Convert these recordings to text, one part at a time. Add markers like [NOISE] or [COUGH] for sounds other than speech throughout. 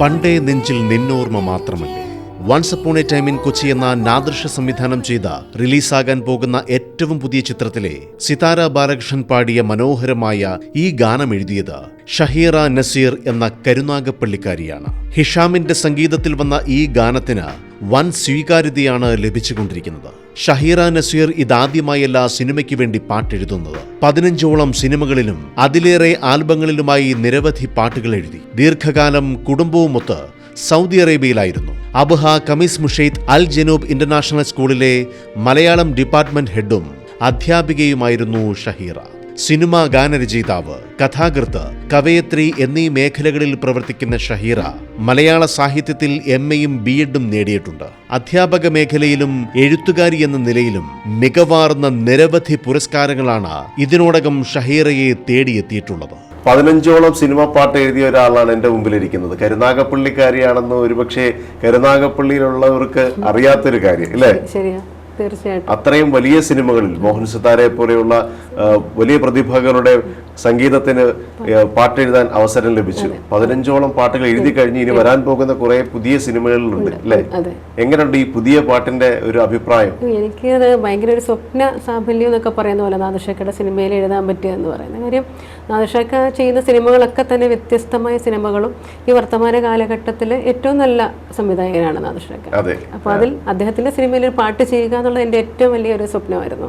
പണ്ടേ നെഞ്ചിൽ നിന്നോർമ്മ മാത്രമല്ലേ? Once upon a time in Kochi എന്ന നാദൃശ സംവിധാനം ചെയ്ത റിലീസാകാൻ പോകുന്ന ഏറ്റവും പുതിയ ചിത്രത്തിലെ സിതാര ബാലകൃഷ്ണൻ പാടിയ മനോഹരമായ ഈ ഗാനം എഴുതിയത് ഷഹീറ നസീർ എന്ന കരുനാഗപ്പള്ളിക്കാരിയാണ്. ഹിഷാമിന്റെ സംഗീതത്തിൽ വന്ന ഈ ഗാനത്തിന് വൻ സ്വീകാര്യതയാണ് ലഭിച്ചുകൊണ്ടിരിക്കുന്നത്. ഷഹീറ നസീർ ഇതാദ്യമായല്ല സിനിമയ്ക്ക് വേണ്ടി പാട്ടെഴുതുന്നത്. പതിനഞ്ചോളം സിനിമകളിലും അതിലേറെ ആൽബങ്ങളിലുമായി നിരവധി പാട്ടുകൾ എഴുതി. ദീർഘകാലം കുടുംബവുമൊത്ത് Saudi അറേബ്യയിലായിരുന്നു. Abha Khamis Mushait Al Janoub international സ്കൂളിലെ മലയാളം ഡിപ്പാർട്ട്മെന്റ് ഹെഡും അധ്യാപികയുമായിരുന്നു ഷഹീറ. സിനിമ ഗാനരചയിതാവ് കഥാകൃത്ത് കവയത്രി എന്നീ മേഖലകളിൽ പ്രവർത്തിക്കുന്ന ഷഹീറ മലയാള സാഹിത്യത്തിൽ എം എയും ബി എഡും നേടിയിട്ടുണ്ട്. അധ്യാപക മേഖലയിലും എഴുത്തുകാരി എന്ന നിലയിലും മികവാർന്ന നിരവധി പുരസ്കാരങ്ങളാണ് ഇതിനോടകം ഷഹീറയെ തേടിയെത്തിയിട്ടുള്ളത്. പതിനഞ്ചോളം സിനിമ പാട്ട് എഴുതിയ ഒരാളാണ് എന്റെ മുമ്പിലിരിക്കുന്നത്. കരുനാഗപ്പള്ളിക്കാരിയാണെന്ന് ഒരുപക്ഷെ കരുനാഗപ്പള്ളിയിലുള്ളവർക്ക് അറിയാത്തൊരു കാര്യം അല്ലേ? ശരിയാ. തീർച്ചയായിട്ടും. അത്രയും വലിയ സിനിമകളിൽ മോഹൻ സിതാരെ പോലെയുള്ള വലിയ പ്രതിഭകളുടെ സംഗീതത്തിന് പാട്ട് എഴുതാൻ അവസരം ലഭിച്ചു. പതിനഞ്ചോളം പാട്ടുകൾ എഴുതി കഴിഞ്ഞ് ഇനി വരാൻ പോകുന്ന കുറെ പുതിയ സിനിമകളിലുണ്ട് അല്ലേ? എങ്ങനെയുണ്ട് ഈ പുതിയ പാട്ടിന്റെ ഒരു അഭിപ്രായം? എനിക്ക് ഭയങ്കര ഒരു സ്വപ്ന സാഫല്യം എന്നൊക്കെ പറയുന്ന പോലെ നാദർഷക്കയുടെ സിനിമയിൽ എഴുതാൻ പറ്റുക എന്ന് പറയുന്ന കാര്യം നാദർഷക്ക ചെയ്യുന്ന സിനിമകളൊക്കെ തന്നെ വ്യത്യസ്തമായ സിനിമകളും ഈ വർത്തമാന കാലഘട്ടത്തിൽ ഏറ്റവും നല്ല സംവിധായകനാണ് നാദർഷക്ക അപ്പൊ അതിൽ അദ്ദേഹത്തിന്റെ സിനിമയിൽ ഒരു പാട്ട് ചെയ്യുക എന്നുള്ളത് എന്റെ ഏറ്റവും വലിയൊരു സ്വപ്നമായിരുന്നു.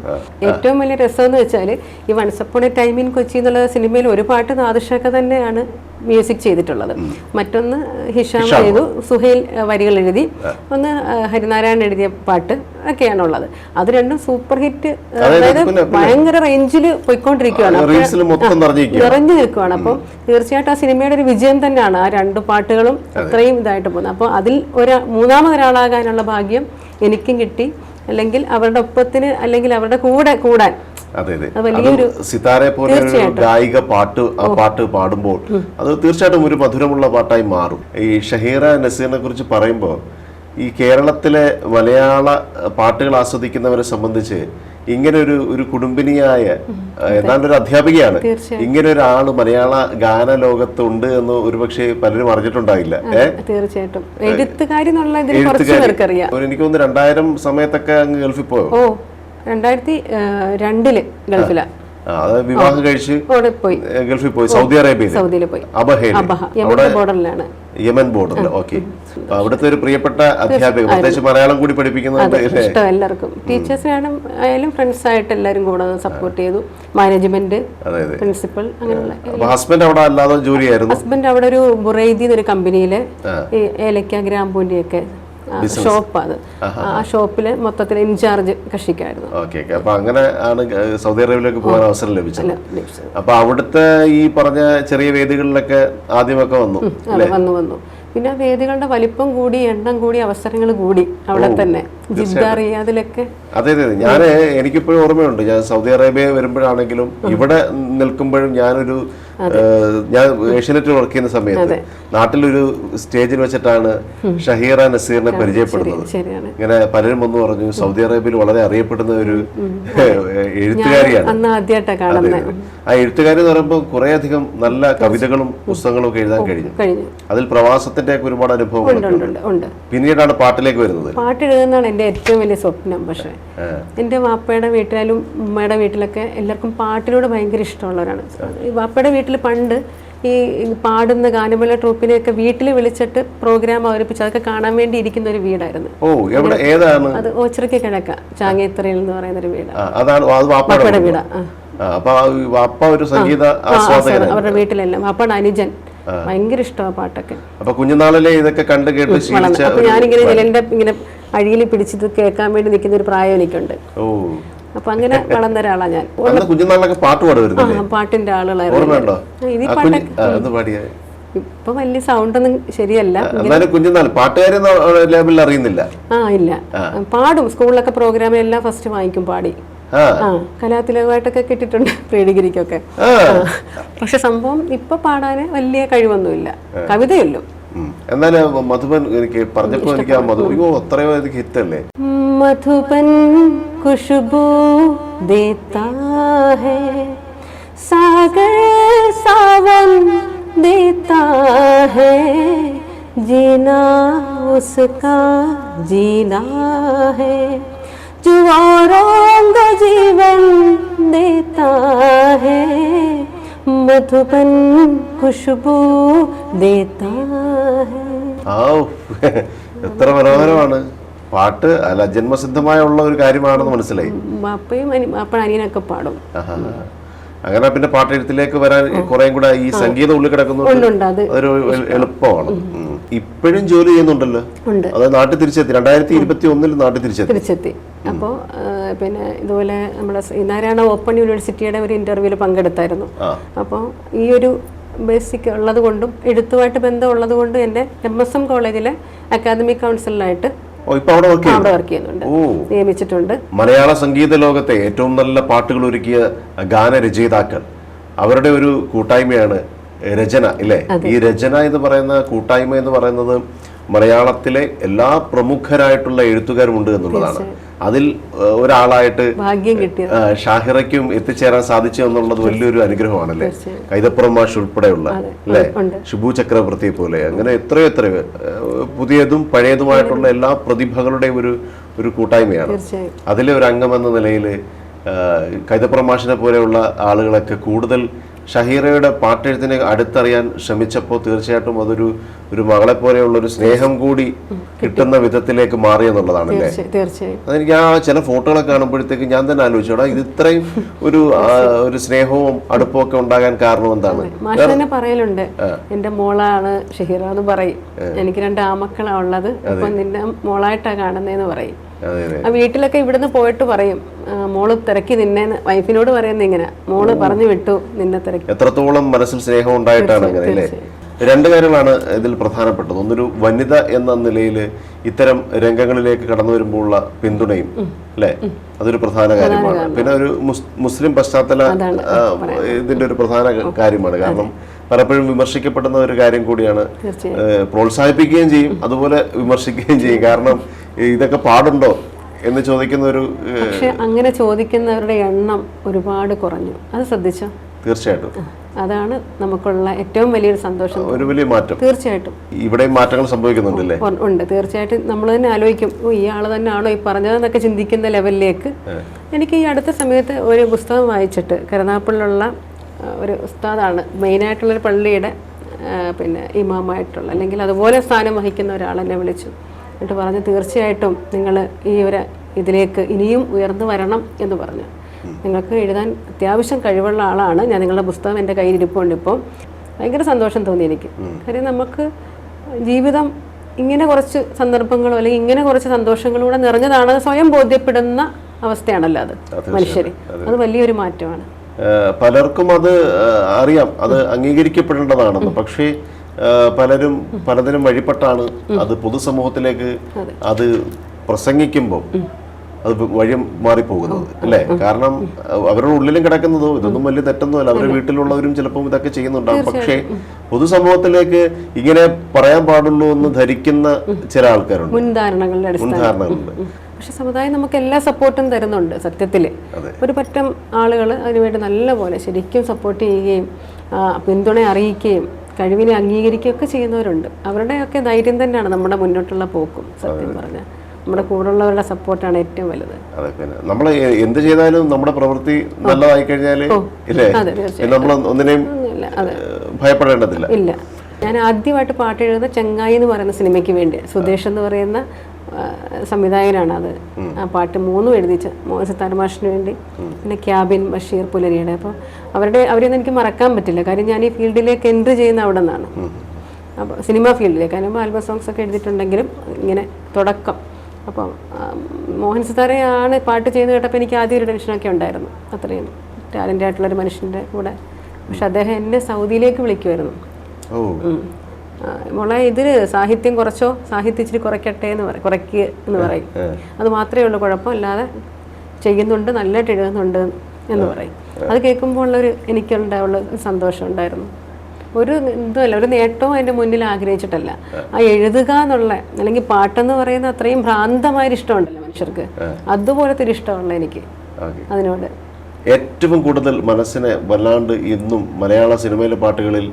ഏറ്റവും വലിയ രസം എന്ന് വെച്ചാൽ ഈ once upon a time in Kochi എന്നുള്ള സിനിമയിൽ ഒരു പാട്ട് നാദർഷക്ക തന്നെയാണ് മ്യൂസിക് ചെയ്തിട്ടുള്ളത്. മറ്റൊന്ന് ഹിഷാം ചെയ്തു സുഹൈൽ വരികൾ എഴുതി. ഒന്ന് ഹരിനാരായണൻ എഴുതിയ പാട്ട് ഒക്കെയാണ് ഉള്ളത് അത് രണ്ടും സൂപ്പർ ഹിറ്റ് അതായത് ഭയങ്കര റേഞ്ചിൽ പോയിക്കൊണ്ടിരിക്കുകയാണ് നിറഞ്ഞു നിൽക്കുകയാണ് അപ്പം തീർച്ചയായിട്ടും ആ സിനിമയുടെ ഒരു വിജയം തന്നെയാണ് ആ രണ്ട് പാട്ടുകളും അത്രയും ഇതായിട്ട് പോകുന്നത്. അപ്പോൾ അതിൽ ഒരു മൂന്നാമതൊരാളാകാനുള്ള ഭാഗ്യം എനിക്കും കിട്ടി. അല്ലെങ്കിൽ അവരുടെ ഒപ്പത്തിന് അല്ലെങ്കിൽ അവരുടെ കൂടെ കൂടാൻ അതെ അതെ. സിതാരെ പോലെ ഒരു ഗായിക പാട്ട് ആ പാട്ട് പാടുമ്പോൾ അത് തീർച്ചയായിട്ടും ഒരു മധുരമുള്ള പാട്ടായി മാറും. ഈ ഷഹീറ നസീറിനെ കുറിച്ച് പറയുമ്പോൾ ഈ കേരളത്തിലെ മലയാള പാട്ടുകൾ ആസ്വദിക്കുന്നവരെ സംബന്ധിച്ച് ഇങ്ങനെ ഒരു ഒരു കുടുംബിനിയായ ഏതാണ്ട് ഒരു അധ്യാപികയാണ്. ഇങ്ങനെ ഒരാൾ മലയാള ഗാന ലോകത്തുണ്ട് എന്ന് ഒരുപക്ഷെ പലരും അറിഞ്ഞിട്ടുണ്ടായില്ല. തീർച്ചയായിട്ടും. എഴുത്തുകാരി എനിക്ക് തോന്നുന്നു രണ്ടായിരം സമയത്തൊക്കെ അങ്ങ് ഗൾഫിൽ പോയോ? രണ്ടായിരത്തി രണ്ടിൽ ഗൾഫിലാ. ആ, അത് വിവാഹം കഴിച്ച് പോയി. ഗൾഫിൽ പോയി. സൗദി അറേബ്യയിൽ. സൗദിയിൽ പോയി. ബോർഡറിലാണ്. യമൻ ബോർഡറിൽ ഓക്കെ. അവിടുത്തെ ഒരു പ്രിയപ്പെട്ട അധ്യാപിക പ്രത്യേകിച്ച് മലയാളം കൂടി പഠിപ്പിക്കുന്നത് ഇഷ്ടം എല്ലാവർക്കും. ടീച്ചേഴ്സിനാണ് ആയാലും ഫ്രണ്ട്സ് ആയിട്ട് എല്ലാവരും കൂടെ സപ്പോർട്ട് ചെയ്തു. മാനേജ്മെന്റ് പ്രിൻസിപ്പൽ അങ്ങനെയുള്ള ഹസ്ബൻഡ് അവിടെ അല്ലാതെ ജോലിയായിരുന്നു? ഹസ്ബൻഡ് അവിടെ ഒരു ബുറൈദി എന്നൊരു കമ്പനിയിൽ ഈ ഏലക്ക ഗ്രാമ്പൂന്റെ ഒക്കെ ഷോപ്പ് അത് ആ ഷോപ്പിൽ മൊത്തത്തിൽ ഇൻചാർജ് കക്ഷിക്കായിരുന്നു. ഓക്കെ അപ്പൊ അങ്ങനെ ആണ് സൗദി അറേബ്യയിലേക്ക് പോകാൻ അവസരം ലഭിച്ചത്. അപ്പൊ അവിടുത്തെ ഈ പറഞ്ഞ ചെറിയ വേദികളിലൊക്കെ ആദ്യമൊക്കെ വന്നു വന്നു വന്നു. പിന്നെ വേദികളുടെ വലിപ്പം കൂടി എണ്ണം കൂടി അവസരങ്ങൾ കൂടി അവിടെ തന്നെ. ജിദ്ദ റിയാദിലൊക്കെ. അതെ അതെ ഞാൻ എനിക്കിപ്പോഴും ഓർമ്മയുണ്ട്. ഞാൻ സൗദി അറേബ്യ വരുമ്പോഴാണെങ്കിലും ഇവിടെ നിൽക്കുമ്പോഴും ഞാനൊരു ഞാൻ ഏഷ്യനെറ്റിൽ വർക്ക് ചെയ്യുന്ന സമയത്ത് നാട്ടിലൊരു സ്റ്റേജിൽ വെച്ചിട്ടാണ് ഷഹീറ നസീറിനെ പരിചയപ്പെടുന്നത്. ഇങ്ങനെ പലരും വന്നു പറഞ്ഞു സൗദി അറേബ്യയിൽ വളരെ അറിയപ്പെടുന്ന ഒരു എഴുത്തുകാരിയാണ്. ആ എഴുത്തുകാരി എന്ന് പറയുമ്പോൾ കുറെ അധികം നല്ല കവിതകളും പുസ്തകങ്ങളും ഒക്കെ എഴുതാൻ കഴിഞ്ഞു. കഴിഞ്ഞു. അതിൽ പ്രവാസത്തിന്റെ ഒക്കെ ഒരുപാട് ഉണ്ട് പിന്നീടാണ് പാട്ടിലേക്ക് വരുന്നത്. പാട്ട് എഴുതുന്നതാണ് എന്റെ ഏറ്റവും വലിയ സ്വപ്നം പക്ഷേ എന്റെ വാപ്പയുടെ വീട്ടിലും ഉമ്മയുടെ വീട്ടിലൊക്കെ എല്ലാവർക്കും പാട്ടിനോട് ഭയങ്കര ഇഷ്ടമുള്ളവരാണ്. വാപ്പയുടെ വീട്ടിൽ പണ്ട് ഈ പാടുന്ന ഗാനമേള ട്രൂപ്പിനെയൊക്കെ വീട്ടിൽ വിളിച്ചിട്ട് പ്രോഗ്രാം അവതരിപ്പിച്ചു. അതൊക്കെ കാണാൻ വേണ്ടി ഇരിക്കുന്ന ഒരു വീടായിരുന്നു. ഓ എവിടെ? ഏതാണ്? അത് ഓച്ചിറക്കി കിഴക്ക ചാങ്ങേത്തറയിൽ എന്ന് പറയുന്ന ഒരു വീടാണ് അതാണ് വാപ്പയുടെ വീടാ. വാപ്പ ഒരു സംഗീത അവരുടെ വീട്ടിലെല്ലാം. വാപ്പയുടെ അനുജൻ. ഭയങ്കര ഇഷ്ടമാണ് പാട്ടൊക്കെ. അപ്പൊ കുഞ്ഞുനാളിലെ ഇതൊക്കെ കണ്ട് കേട്ട് അപ്പൊ ഞാനിങ്ങനെ നിലന്റെ ഇങ്ങനെ അഴിയിൽ പിടിച്ചിട്ട് കേൾക്കാൻ വേണ്ടി നിൽക്കുന്ന ഒരു പ്രായം എനിക്കുണ്ട്. ഓ. അപ്പൊ അങ്ങനെ വളർന്ന ഒരാളാ ഞാൻ. കുഞ്ഞുനാളിലൊക്കെ പാട്ട് പാടുമായിരുന്നില്ലേ? ആ പാട്ടിന്റെ ആളുകളായിരുന്നു ഇപ്പൊ വലിയ സൗണ്ട് ഒന്നും ശരിയല്ല. കുഞ്ഞുനാൾ പാട്ടുകാരെ അറിയുന്നില്ല. ആ ഇല്ല. പാടും. സ്കൂളിലൊക്കെ പ്രോഗ്രാം പ്രോഗ്രാമിലെല്ലാം ഫസ്റ്റ് വാങ്ങിക്കും പാടി. കലാതിലകമായിട്ടൊക്കെ കിട്ടിയിട്ടുണ്ട് [LAUGHS] പ്രീ ഡിഗ്രിക്കൊക്കെ പക്ഷെ സംഭവം ഇപ്പൊ പാടാന് വലിയ കഴിവൊന്നുമില്ല. കവിതയല്ലോ ഉം. എന്നാലും മധുബൻ എനിക്ക് പറഞ്ഞപ്പോ എനിക്ക് ആ മധു അയ്യോ അത്രയോ എനിക്ക് ഹിറ്റല്ലേ मधुबन खुशबू देता है सागर सावन देता है जीना उसका जीना है जो औरों को जीवन देता है मधुबन खुशबू देता है ആ [LAUGHS] എത്ര മനോഹരമാണ്. പാട്ട് അല്ല ജന്മസിദ്ധമായ ഉള്ള ഒരു കാര്യമാണെന്ന് മനസ്സിലായി. അപ്പയും അനിയനൊക്കെ പാടും. അങ്ങനെ പിന്നെ പാട്ടെഴുത്തിലേക്ക് വരാൻ കുറെ കൂടെ ഈ സംഗീതം ഉള്ളിൽ കിടക്കുന്നു എ- എളുപ്പമാണ്. ഇപ്പോഴും ജോലി ചെയ്യുന്നുണ്ടല്ലോ. അത് നാട്ടിൽ തിരിച്ചെത്തി. രണ്ടായിരത്തി ഇരുപത്തി ഒന്നിൽ നാട്ടിൽ തിരിച്ചെത്തി. തിരിച്ചെത്തി. അപ്പോൾ പിന്നെ ഇതുപോലെ നമ്മുടെ നാരായണ ഓപ്പൺ യൂണിവേഴ്സിറ്റിയുടെ ഒരു ഇന്റർവ്യൂവിൽ പങ്കെടുത്തായിരുന്നു. അപ്പോ അപ്പോൾ ഈ ഒരു ബേസിക് ഉള്ളത് കൊണ്ടും എഴുത്തുമായിട്ട് ബന്ധമുള്ളത് കൊണ്ടും എന്റെ എം എസ് എം കോളേജിലെ അക്കാദമിക് അവിടെ വർക്ക് ചെയ്യുന്നുണ്ട്? നിയമിച്ചിട്ടുണ്ട്. മലയാള സംഗീത ലോകത്തെ ഏറ്റവും നല്ല പാട്ടുകൾ ഒരുക്കിയ ഗാനരചയിതാക്കൾ അവരുടെ ഒരു കൂട്ടായ്മയാണ് രചന ഇല്ലേ? ഈ രചന എന്ന് പറയുന്ന കൂട്ടായ്മ എന്ന് പറയുന്നത് മലയാളത്തിലെ എല്ലാ പ്രമുഖരായിട്ടുള്ള എഴുത്തുകാരും ഉണ്ട് എന്നുള്ളതാണ്. അതിൽ ഒരാളായിട്ട് ഷാഹിറയ്ക്കും എത്തിച്ചേരാൻ സാധിച്ചു എന്നുള്ളത് വലിയൊരു അനുഗ്രഹമാണല്ലേ? കൈതപ്പുറം മാഷ് ഉൾപ്പെടെയുള്ള അല്ലേ? ശുഭു ഷിബു ചക്രവർത്തിയെ പോലെ അങ്ങനെ എത്രയോ എത്രയോ പുതിയതും പഴയതുമായിട്ടുള്ള എല്ലാ പ്രതിഭകളുടെയും ഒരു ഒരു കൂട്ടായ്മയാണ്. അതിലെ ഒരു അംഗം എന്ന നിലയിൽ കൈതപ്പുറം മാഷിനെ പോലെയുള്ള ആളുകളൊക്കെ കൂടുതൽ ഷഹീറയുടെ പാട്ടെഴുത്തിനെ അടുത്തറിയാൻ ശ്രമിച്ചപ്പോൾ തീർച്ചയായിട്ടും അതൊരു ഒരു മകളെ പോലെയുള്ള ഒരു സ്നേഹം കൂടി കിട്ടുന്ന വിധത്തിലേക്ക് മാറി എന്നുള്ളതാണ് അല്ലേ തീർച്ചയായും. അതെനിക്ക് ആ ചില ഫോട്ടോകളൊക്കെ കാണുമ്പോഴത്തേക്ക് ഞാൻ തന്നെ ആലോചിച്ചോടാ ഇത് ഇത്രയും ഒരു ഒരു സ്നേഹവും അടുപ്പവും ഒക്കെ ഉണ്ടാകാൻ കാരണം എന്താണ്? മാഷ് തന്നെ പറയലുണ്ട് എന്റെ മോളാണ് ഷഹീറ എന്ന് പറയും. എനിക്ക് രണ്ട് ആമക്കളാണ് ഉള്ളത്. അപ്പൊ നിന്റെ മോളായിട്ടാ കാണുന്നതെന്ന് പറയും. ആ വീട്ടിലൊക്കെ ഇവിടുന്ന് പോയിട്ട് പറയും മോൾ തിരക്കി നിന്നെ വൈഫിനോട് പറയുന്ന ഇങ്ങനെ മോൾ പറഞ്ഞു വിട്ടു നിന്നെ തിരക്കി. എത്രത്തോളം മനസ്സിൽ സ്നേഹം ഉണ്ടായിട്ടാണ് അങ്ങനെ അല്ലേ രണ്ട് കാര്യങ്ങളാണ് ഇതിൽ പ്രധാനപ്പെട്ടത്. ഒന്നൊരു വനിത എന്ന നിലയിൽ ഇത്തരം രംഗങ്ങളിലേക്ക് കടന്നു വരുമ്പോഴുള്ള പിന്തുണയും അല്ലേ? അതൊരു പ്രധാന കാര്യമാണ്. പിന്നെ ഒരു മുസ്ലിം പശ്ചാത്തല ഇതിന്റെ ഒരു പ്രധാന കാര്യമാണ്. കാരണം പലപ്പോഴും വിമർശിക്കപ്പെടുന്ന ഒരു കാര്യം കൂടിയാണ് പ്രോത്സാഹിപ്പിക്കുകയും ചെയ്യും അതുപോലെ വിമർശിക്കുകയും ചെയ്യും. കാരണം ഇതൊക്കെ പാടുണ്ടോ എന്ന് ചോദിക്കുന്ന ഒരു പക്ഷെ അങ്ങനെ ചോദിക്കുന്നവരുടെ എണ്ണം ഒരുപാട് കുറഞ്ഞു. അത് ശ്രദ്ധിച്ചോ? തീർച്ചയായിട്ടും. അതാണ് നമുക്കുള്ള ഏറ്റവും വലിയൊരു സന്തോഷം. ഒരു വലിയ മാറ്റം. തീർച്ചയായിട്ടും. ഇവിടെ മാറ്റങ്ങൾ സംഭവിക്കുന്നുണ്ടല്ലേ? ഉണ്ട്. തീർച്ചയായിട്ടും നമ്മൾ തന്നെ ആലോചിക്കും ഓ ഈ ആൾ ആണോ ഈ പറഞ്ഞതെന്നൊക്കെ ചിന്തിക്കുന്ന ലെവലിലേക്ക്. എനിക്ക് ഈ അടുത്ത സമയത്ത് ഒരു പുസ്തകം വായിച്ചിട്ട് കരുനാപ്പിളിലുള്ള ഒരു ഉസ്താദാണ്. മെയിനായിട്ടുള്ളൊരു പള്ളിയുടെ പിന്നെ ഇമാമായിട്ടുള്ള അല്ലെങ്കിൽ അതുപോലെ സ്ഥാനം വഹിക്കുന്ന ഒരാളെന്നെ വിളിച്ചു. എന്നിട്ട് പറഞ്ഞു തീർച്ചയായിട്ടും നിങ്ങൾ ഈ ഒരു ഇതിലേക്ക് ഇനിയും ഉയർന്നു വരണം എന്ന് പറഞ്ഞു. നിങ്ങൾക്ക് എഴുതാൻ അത്യാവശ്യം കഴിവുള്ള ആളാണ്. ഞാൻ നിങ്ങളുടെ പുസ്തകം എന്റെ കയ്യിൽ ഇരിപ്പുണ്ട് ഇപ്പോൾ ഭയങ്കര സന്തോഷം തോന്നി എനിക്ക്. കാര്യം നമുക്ക് ജീവിതം ഇങ്ങനെ കുറച്ച് സന്ദർഭങ്ങളോ അല്ലെങ്കിൽ ഇങ്ങനെ കുറച്ച് സന്തോഷങ്ങളൂടെ നിറഞ്ഞതാണ് സ്വയം ബോധ്യപ്പെടുന്ന അവസ്ഥയാണല്ലോ അത് മനുഷ്യര്. അത്. വലിയൊരു മാറ്റമാണ്. പലർക്കും അത് അറിയാം. അത് അംഗീകരിക്കപ്പെടേണ്ടതാണെന്ന്. പക്ഷേ പലരും പലതിനും വഴിപ്പെട്ടാണ് അത് പൊതുസമൂഹത്തിലേക്ക് അത്. പ്രസംഗിക്കുമ്പോൾ അത് വഴി മാറിപ്പോകുന്നത് അല്ലേ? കാരണം അവരുടെ ഉള്ളിലും കിടക്കുന്നതോ ഇതൊന്നും വലിയ തെറ്റൊന്നുമല്ല. അവരുടെ വീട്ടിലുള്ളവരും ചിലപ്പോൾ ഇതൊക്കെ ചെയ്യുന്നുണ്ടാവും. പക്ഷേ പൊതുസമൂഹത്തിലേക്ക് ഇങ്ങനെ പറയാൻ പാടുള്ളൂ എന്ന് ധരിക്കുന്ന ചില ആൾക്കാരുണ്ട്. മുൻധാരണകളുണ്ട്. പക്ഷെ സമുദായം നമുക്ക് എല്ലാ സപ്പോർട്ടും തരുന്നുണ്ട് സത്യത്തിൽ ഒരു പറ്റം ആളുകൾ അതിനുവേണ്ടി നല്ലപോലെ ശരിക്കും സപ്പോർട്ട് ചെയ്യുകയും പിന്തുണ അറിയിക്കുകയും കഴിവിനെ അംഗീകരിക്കുകയൊക്കെ ചെയ്യുന്നവരുണ്ട്. അവരുടെയൊക്കെ ധൈര്യം തന്നെയാണ് നമ്മുടെ മുന്നോട്ടുള്ള പോക്കും സത്യം പറഞ്ഞാൽ. നമ്മുടെ കൂടെയുള്ളവരുടെ സപ്പോർട്ടാണ് ഏറ്റവും വലുത്. നമ്മൾ എന്ത് ചെയ്താലും നമ്മുടെ പ്രവൃത്തി നല്ലതായി കഴിഞ്ഞാൽ ഇല്ലേ? നമ്മൾ ഒന്നിനെയും ഭയപ്പെടേണ്ടതില്ല. ഇല്ല. ഞാൻ ആദ്യമായിട്ട് പാട്ട് എഴുതുന്ന ചെങ്ങായി എന്ന് പറയുന്ന സിനിമയ്ക്ക് വേണ്ടി സുദേശ് എന്ന് പറയുന്ന സംവിധായകനാണ് അത് ആ പാട്ട് മൂന്നും എഴുതിച്ച മോഹൻ സിത്താര മാഷിന് വേണ്ടി. പിന്നെ ക്യാബിൻ ബഷീർ പുലരിയുടെ. അപ്പോൾ അവരുടെ അവരെയൊന്നും എനിക്ക് മറക്കാൻ പറ്റില്ല. കാര്യം ഞാൻ ഈ ഫീൽഡിലേക്ക് എൻട്രി ചെയ്യുന്ന അവിടെ നിന്നാണ് അപ്പോൾ സിനിമ ഫീൽഡിലേക്ക്. അതിന് ആൽബം സോങ്സ് ഒക്കെ എഴുതിയിട്ടുണ്ടെങ്കിലും ഇങ്ങനെ തുടക്കം. അപ്പോൾ മോഹൻ സിത്താരയാണ് പാട്ട് ചെയ്യുന്ന കേട്ടപ്പോൾ എനിക്ക് ആദ്യം ഒരു ടെൻഷനൊക്കെ ഉണ്ടായിരുന്നു. അത്രയും ടാലന്റ് ആയിട്ടുള്ളൊരു മനുഷ്യന്റെ കൂടെ. പക്ഷെ അദ്ദേഹം എന്നെ സൗദിയിലേക്ക് വിളിക്കുമായിരുന്നു മോളെ ഇതിന് സാഹിത്യം കുറച്ചോ? സാഹിത്യം ഇച്ചിരി കുറയ്ക്കട്ടെ എന്ന് പറയും. കുറയ്ക്കുക എന്ന് പറയും. അത് മാത്രമേ ഉള്ളൂ കുഴപ്പമില്ലാതെ ചെയ്യുന്നുണ്ട് നല്ലതായിട്ട് എഴുതുന്നുണ്ട് എന്ന് പറയും. അത് കേൾക്കുമ്പോൾ ഉള്ളൊരു എനിക്കുണ്ടാവുള്ള സന്തോഷം ഉണ്ടായിരുന്നു. ഒരു ഇതുമല്ല ഒരു നേട്ടവും അതിന്റെ മുന്നിൽ ആഗ്രഹിച്ചിട്ടല്ല. ആ. എഴുതുക എന്നുള്ള അല്ലെങ്കിൽ പാട്ടെന്ന് പറയുന്ന അത്രയും ഭ്രാന്തമായൊരു ഇഷ്ടമുണ്ടല്ലോ മനുഷ്യർക്ക്. അതുപോലത്തെ ഒരു ഇഷ്ടമുള്ള എനിക്ക് അതിനോട്. ഏറ്റവും കൂടുതൽ മനസ്സിനെ വല്ലാണ്ട് ഇന്നും മലയാള സിനിമയിലെ പാട്ടുകളിൽ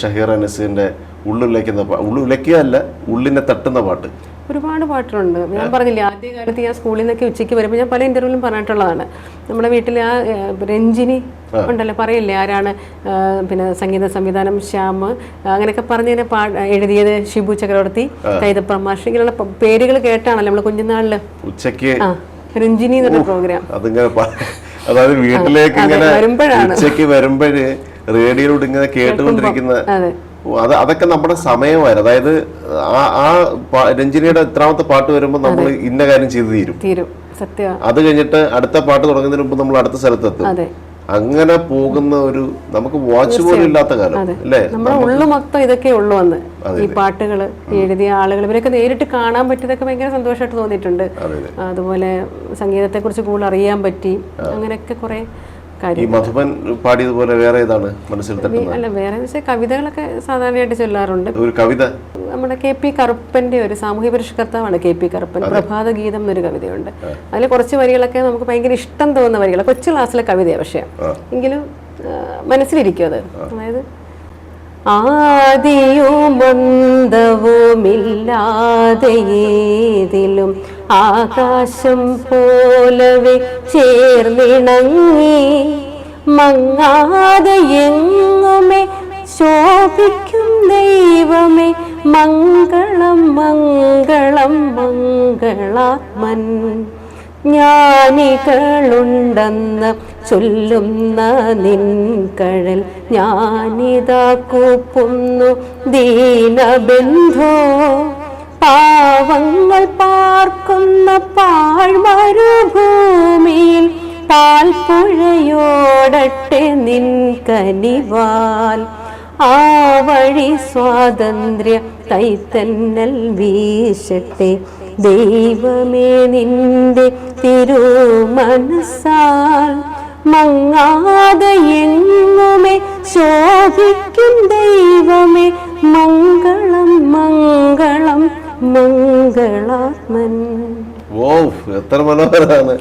ഷഹീർ അനസിന്റെ ഉള്ളുലയ്ക്കുന്ന ഉള്ളുലയ്ക്കുകയല്ല ഉള്ളിനെ തട്ടുന്ന പാട്ട്. ഒരുപാട് പാട്ടുകളുണ്ട് ഞാൻ പറഞ്ഞില്ലേ ആദ്യ കാലത്ത് ഞാൻ സ്കൂളിൽ നിന്നൊക്കെ ഉച്ചയ്ക്ക് വരുമ്പോൾ ഞാൻ പല ഇന്റർവ്യൂലും പറഞ്ഞിട്ടുള്ളതാണ്. നമ്മുടെ വീട്ടിൽ ആ രഞ്ജിനി ഉണ്ടല്ലോ പറയില്ലേ ആരാണ് പിന്നെ സംഗീത സംവിധാനം ശ്യാം അങ്ങനെയൊക്കെ പറഞ്ഞതിനെ പാ എഴുതിയത് ഷിബു ചക്രവർത്തി കൈതപ്ര മാഷ് ഇങ്ങനെയുള്ള പേരുകൾ കേട്ടാണല്ലോ നമ്മൾ കുഞ്ഞുനാളിൽ ഉച്ചയ്ക്ക് രഞ്ജിനി എന്നുള്ള പ്രോഗ്രാം അതിങ്ങനെ അതായത് വീട്ടിലേക്ക് ഇങ്ങനെ വരുമ്പോഴാണ്. ഉച്ചയ്ക്ക് വരുമ്പോഴ് റേഡിയോയിലൂടെ ഇങ്ങനെ കേട്ടുകൊണ്ടിരിക്കുന്ന അതെ. അതൊക്കെ നമ്മുടെ സമയമായിരുന്നു. അതായത് ആ ആ രഞ്ജിനിയുടെ എത്രാമത്തെ പാട്ട് വരുമ്പോൾ നമ്മൾ ഇന്ന കാര്യം ചെയ്തു തീരും. തീരും. സത്യം. അത് കഴിഞ്ഞിട്ട് അടുത്ത പാട്ട് തുടങ്ങുന്നതിന് മുമ്പ് നമ്മൾ അടുത്ത സ്ഥലത്തെത്തും. അങ്ങനെ പോകുന്ന ഒരു നമുക്ക് വാച്ച് പോലും ഇല്ലാത്ത കാലം അല്ലേ? നമ്മുടെ ഉള്ളു മൊത്തം ഇതൊക്കെ ഉള്ളു വന്ന് ഈ പാട്ടുകൾ എഴുതിയ ആളുകൾ ഇവരൊക്കെ നേരിട്ട് കാണാൻ പറ്റിയതൊക്കെ ഭയങ്കര സന്തോഷമായിട്ട് തോന്നിയിട്ടുണ്ട്. അതെ അതെ. അതുപോലെ സംഗീതത്തെ കുറിച്ച് കൂടുതൽ അറിയാൻ പറ്റി. അങ്ങനെയൊക്കെ കുറെ ഈ മധുബൻ പാടിയതുപോലെ വേറെ ഏതാണ് മനസ്സിൽ അല്ല വേറെ കവിതകളൊക്കെ സാധാരണയായിട്ട് ചൊല്ലാറുണ്ട്. ഒരു കവിത? നമ്മുടെ കെ പി കറുപ്പന്റെ ഒരു സാമൂഹ്യ പരിഷ്കർത്താവാണ് കെ പി കറുപ്പൻ. പ്രഭാത ഗീതം എന്നൊരു കവിതയുണ്ട്. അതിൽ കുറച്ച് വരികളൊക്കെ നമുക്ക് ഭയങ്കര ഇഷ്ടം തോന്നുന്ന വരികൾ കൊച്ചു ക്ലാസ്സിലെ കവിതയാണ് പക്ഷേ. എങ്കിലും മനസ്സിലിരിക്കും അത്. അതായത് ആദിയുമന്തവുമില്ലാതെ ഏതിലും ആകാശം പോലവെ ചേർന്നിണങ്ങി മങ്ങാതെ എങ്ങുമേ ശോഭിക്കും ദൈവമേ. മംഗളം മംഗളം മംഗളാത്മൻ. ജ്ഞാനികളുണ്ടെന്ന് ചൊല്ലുന്ന നിൻകഴൽ ഞാനിതാ കൂപ്പുന്നു ദീനബന്ധോ. പാവങ്ങൾ പാർക്കുന്ന പാഴ്മരുഭൂമിയിൽ പാൽപ്പുഴയോടട്ടെ നിൻ കനിവാൽ. ആ വഴി സ്വാതന്ത്ര്യ തൈത്തന്നൽ വീശട്ടെ. ദൈവമേ നിന്റെ തിരുമനസാൽ മങ്ങാതെ എങ്ങുമേ ശോഭിക്കും ദൈവമേ മംഗളാത്മൻ. ഓ എത്ര മനോഹരമാണ്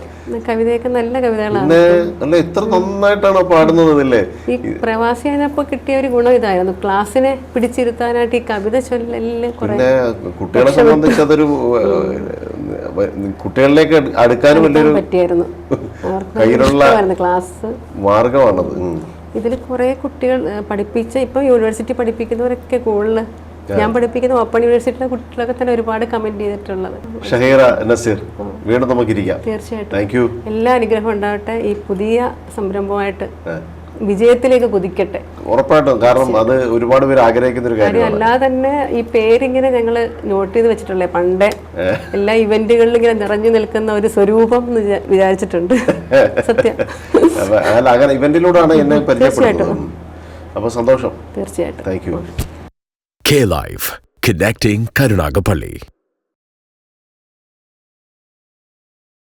കവിതയൊക്കെ നല്ല കവിതകളാണ് അല്ല എത്ര നന്നായിട്ടാണ് പാടുന്നത് അല്ലേ ഈ പ്രവാസിയായപ്പോൾ കിട്ടിയ ഒരു ഗുണം ഇതായിരുന്നു. ക്ലാസ്സിനെ പിടിച്ചിരുത്താനായിട്ട് ഈ കവിത ചൊല്ലെല്ലാം പിന്നെ കുട്ടികളെ സംബന്ധിച്ച് അതൊരു കുട്ടികളിലേക്ക് അടു- അടുക്കാനും വലിയൊരു പറ്റിയായിരുന്നു. [LAUGHS] കയ്യിലുള്ള ക്ലാസ്. മാർഗമാണത്. ഇതിൽ കുറെ കുട്ടികൾ പഠിപ്പിച്ച ഇപ്പൊ യൂണിവേഴ്സിറ്റി പഠിപ്പിക്കുന്നവരൊക്കെ കൂടുതൽ ഞാൻ പഠിപ്പിക്കുന്ന ഓപ്പൺ യൂണിവേഴ്സിറ്റിയിലെ കുട്ടികളൊക്കെ തന്നെ ഒരുപാട് കമന്റ് ചെയ്തിട്ടുള്ളത്. ഷഹീറ നസീർ വീണ്ടും നമുക്കിരിക്കാം. തീർച്ചയായിട്ടും. താങ്ക് യു എല്ലാ അനുഗ്രഹം ഉണ്ടാവട്ടെ. ഈ പുതിയ സംരംഭമായിട്ട് വിജയത്തിലേക്ക് കുതിക്കട്ടെ. ഉറപ്പായിട്ടും. കാരണം അത് ഒരുപാട് പേര് ആഗ്രഹിക്കുന്ന ഒരു കാര്യം അല്ലാതെ തന്നെ ഈ പേരിങ്ങനെ ഞങ്ങൾ നോട്ട് ചെയ്ത് വെച്ചിട്ടുള്ളേ. പണ്ടേ എല്ലാ ഇവന്റുകളിലും ഇങ്ങനെ നിറഞ്ഞു നിൽക്കുന്ന ഒരു സ്വരൂപം എന്ന് വിചാ- വിചാരിച്ചിട്ടുണ്ട്. [LAUGHS] സത്യം. അല്ല അങ്ങനെ ഇവന്റിലൂടെയാണ് എന്നെ പരിചയപ്പെടുന്നത്. അപ്പൊ സന്തോഷം. തീർച്ചയായിട്ടും. Thank you K life connecting Karunagappally